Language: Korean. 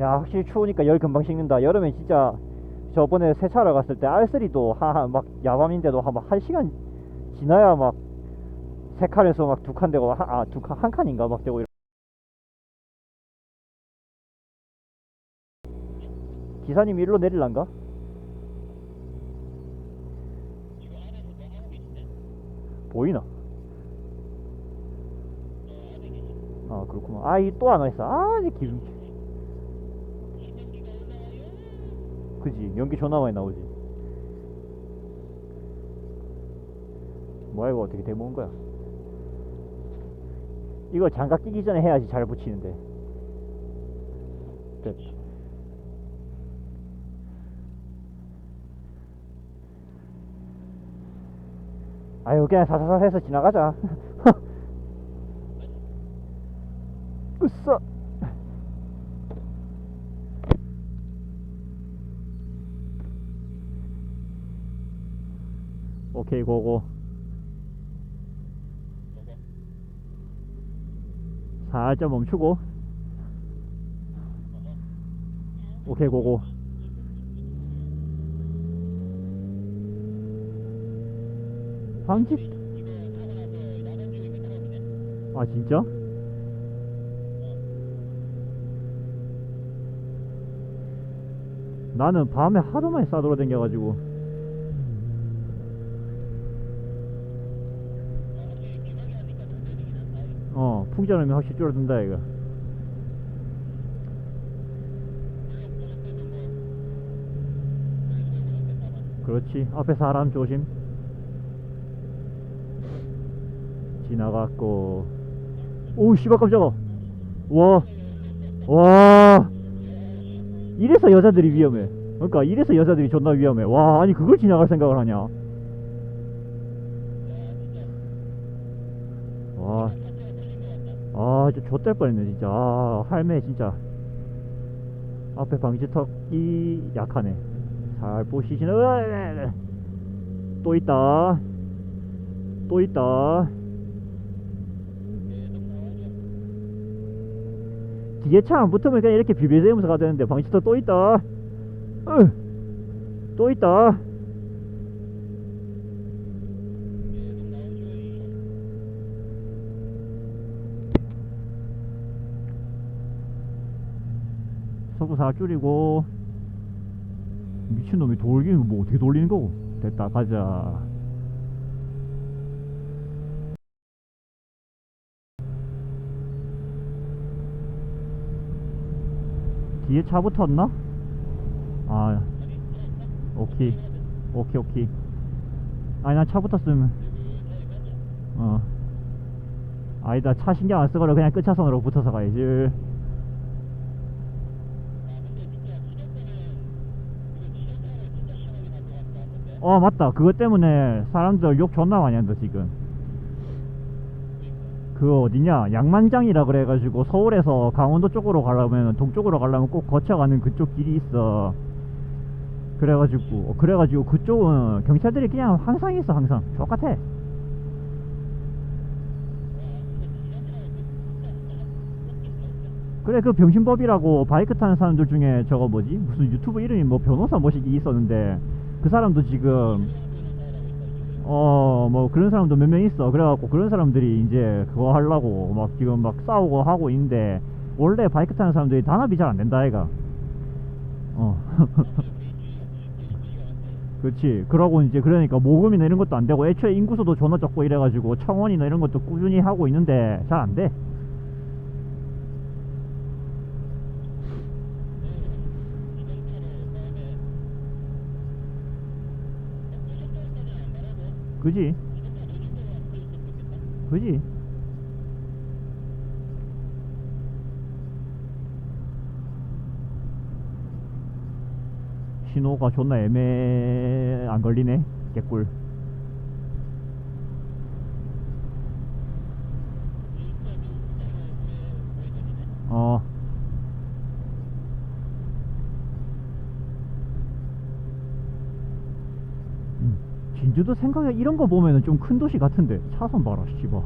야 확실히 추우니까 열 금방 식는다. 여름에 진짜 저번에 세차하러 갔을 때 R3도 막 야밤인데도 한, 막한 시간 지나야 막 세 칸에서 막 두 칸 되고 아두 칸 한 칸인가 막 되고 이러- 기사님 일로 내릴란가? 보이나? 아 그렇구만. 아이 또 안 와있어. 아이 기름 그지? 연기 존나 많이 나오지. 뭐야 이거 어떻게 데모온 거야? 이거 장갑 끼기 전에 해야지 잘 붙이는데. 됐. 아유 그냥 사사사 해서 지나가자. 으쌰 오케이 고고. 살짝 멈추고. 오케이 고고. 방지 아 진짜? 나는 밤에 많이 싸돌아 댕겨가지고 어 풍전음이 확실히 줄어든다 이거. 그렇지. 앞에 사람 조심. 지나갔고. 오우 씨발 깜짝아. 와. 와. 이래서 여자들이 위험해. 그러니까 이래서 여자들이 존나 위험해. 와 아니 그걸 지나갈 생각을 하냐 와 아, 진짜 좆될 뻔했네, 진짜. 아, 할매, 진짜. 앞에 방지턱이 약하네. 잘 보시시는, 으아, 또 있다. 또 있다. 뒤에 차 안 붙으면 그냥 이렇게 비비세면서 가야 되는데, 방지턱 또 있다. 으, 또 있다. 속도 사 줄이고. 미친놈이 돌기는 뭐 어떻게 돌리는 거고. 됐다 가자. 뒤에 차 붙었나? 아 오케이. 오케이 오케이. 아니 난 차 붙었으면 어. 아니다 차 신경 안 쓰고라. 그냥 끝차선으로 붙어서 가야지 어 맞다. 그것 때문에 사람들 욕 존나 많이 한다 지금. 그 어디냐? 양만장이라 그래가지고 서울에서 강원도 쪽으로 가려면 동쪽으로 가려면 꼭 거쳐가는 그쪽 길이 있어. 그래가지고 어, 그래가지고 그쪽은 경찰들이 그냥 항상 있어 항상. 똑같아. 그래 그 병신법이라고 바이크 타는 사람들 중에 저거 뭐지? 무슨 유튜브 이름이 뭐 변호사 뭐시기 있었는데 그 사람도 지금 어 뭐 그런 사람도 몇 명 있어. 그래갖고 그런 사람들이 이제 그거 하려고 막 지금 막 싸우고 하고 있는데 원래 바이크 타는 사람들이 단합이 잘 안 된다 아이가. 어. 그렇지. 그러고 이제 그러니까 모금이나 이런 것도 안 되고 애초에 인구수도 존나 적고 이래가지고 청원이나 이런 것도 꾸준히 하고 있는데 잘 안 돼. 그지? 그지? 신호가 존나 애매 안 걸리네 개꿀 어 음, 진주도 생각에 이런 거 보면은 좀 큰 도시 같은데 차선 봐라 씨발